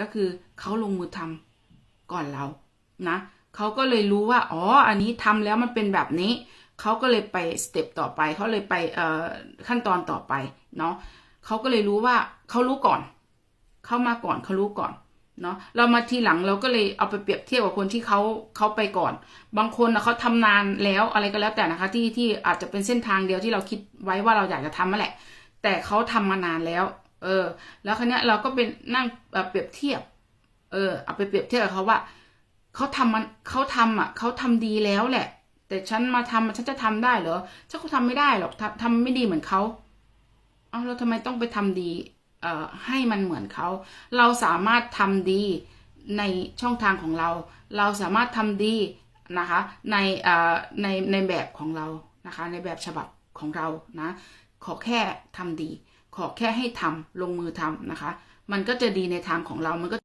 ก็คือเขาลงมือทำก่อนเรานะเขาก็เลยรู้ว่าอ๋ออันนี้ทำแล้วมันเป็นแบบนี้เขาก็เลยไปสเต็ปต่อไปเขาเลยไปเอ่อขั้นตอนต่อไปเนาะเขาก็เลยรู้ว่าเขารู้ก่อน เข้ามาก่อนเขารู้ก่อนเนาะเรามาทีหลังเราก็เลยเอาไปเปรียบเทียบกับคนที่เขาเขาไปก่อน บางคนนะเขาทำนานแล้วอะไรก็แล้วแต่นะคะ ที่ที่อาจจะเป็นเส้นทางเดียวที่เราคิดไว้ว่าเราอยากจะทำนั่นแหละ แต่เขาทำมานานแล้ว เออ แล้วครั้นี้ยเราก็เป็นนั่งเปรียบเทียบ เออ เอาไปเปรียบเทียบกับเขาว่าเขาทำมันเขาทำอะเขาทำดีแล้วแหละ แต่ฉันมาทำฉันจะทำได้เหรอฉันก็ทำไม่ได้หรอกทำทำไม่ดีเหมือนเขาเอาแล้วทำไมต้องไปทำดี เอ่อให้มันเหมือนเขาเราสามารถทำดีในช่องทางของเรา เราสามารถทำดีนะคะ ในเอ่อในในแบบของเรานะคะ ในแบบฉบับของเรานะขอแค่ทำดี ขอแค่ให้ทำลงมือทำนะคะ มันก็จะดีในทางของเรามันก็